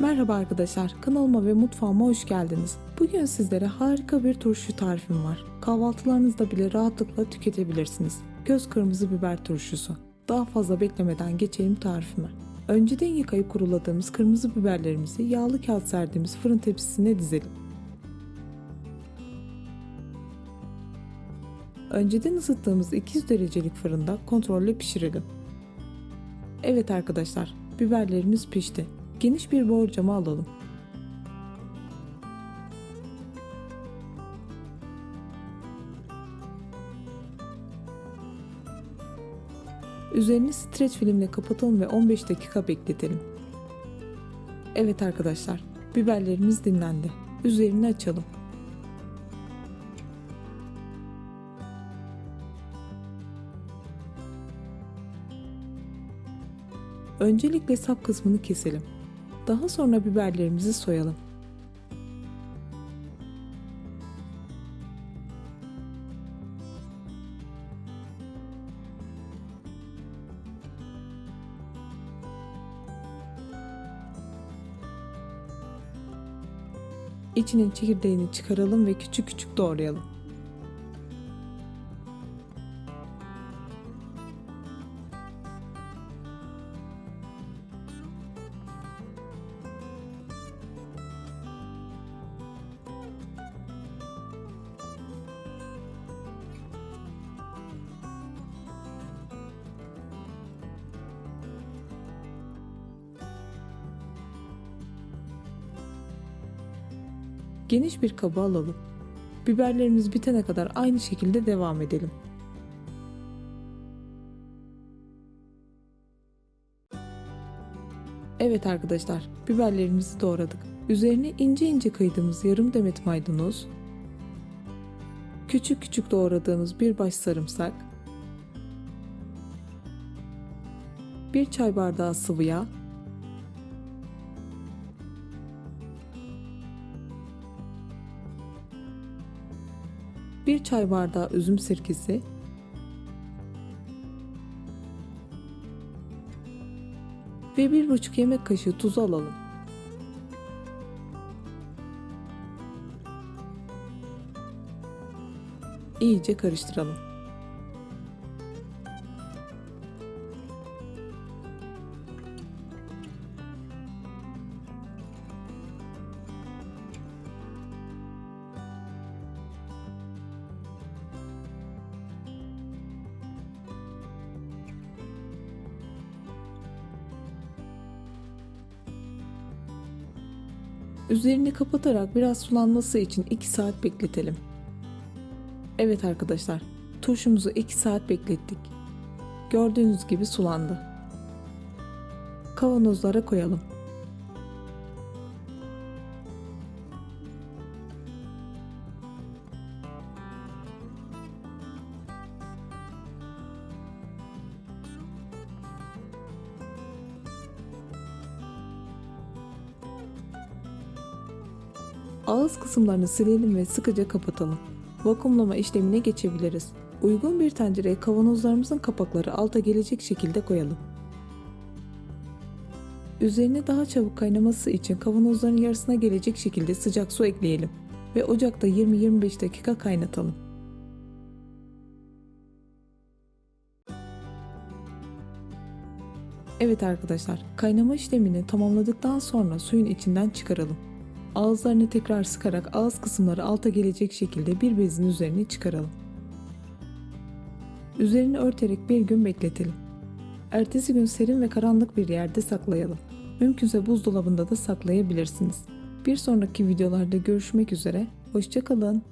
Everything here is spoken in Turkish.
Merhaba arkadaşlar, kanalıma ve mutfağıma hoş geldiniz. Bugün sizlere harika bir turşu tarifim var. Kahvaltılarınızda bile rahatlıkla tüketebilirsiniz. Göz kırmızı biber turşusu. Daha fazla beklemeden geçelim tarifime. Önceden yıkayıp kuruladığımız kırmızı biberlerimizi yağlı kağıt serdiğimiz fırın tepsisine dizelim. Önceden ısıttığımız 200 derecelik fırında kontrollü pişirelim. Evet arkadaşlar, biberlerimiz pişti. Geniş bir borcama alalım. Üzerini streç filmle kapatalım ve 15 dakika bekletelim. Evet arkadaşlar, biberlerimiz dinlendi. Üzerini açalım. Öncelikle sap kısmını keselim. Daha sonra biberlerimizi soyalım. İçinin çekirdeğini çıkaralım ve küçük küçük doğrayalım. Geniş bir kaba alalım. Biberlerimiz bitene kadar aynı şekilde devam edelim. Evet arkadaşlar, biberlerimizi doğradık. Üzerine ince ince kıydığımız yarım demet maydanoz, küçük küçük doğradığımız bir baş sarımsak, bir çay bardağı sıvı yağ, bir çay bardağı üzüm sirkesi, ve bir buçuk yemek kaşığı tuzu alalım. İyice karıştıralım. Üzerini kapatarak biraz sulanması için 2 saat bekletelim. Evet arkadaşlar, turşumuzu 2 saat beklettik. Gördüğünüz gibi sulandı. Kavanozlara koyalım. Ağız kısımlarını silelim ve sıkıca kapatalım. Vakumlama işlemine geçebiliriz. Uygun bir tencereye kavanozlarımızın kapakları alta gelecek şekilde koyalım. Üzerine daha çabuk kaynaması için kavanozların yarısına gelecek şekilde sıcak su ekleyelim ve ocakta 20-25 dakika kaynatalım. Evet arkadaşlar, kaynama işlemini tamamladıktan sonra suyun içinden çıkaralım. Ağızlarını tekrar sıkarak ağız kısımları alta gelecek şekilde bir bezin üzerine çıkaralım. Üzerini örterek bir gün bekletelim. Ertesi gün serin ve karanlık bir yerde saklayalım. Mümkünse buzdolabında da saklayabilirsiniz. Bir sonraki videolarda görüşmek üzere, hoşçakalın.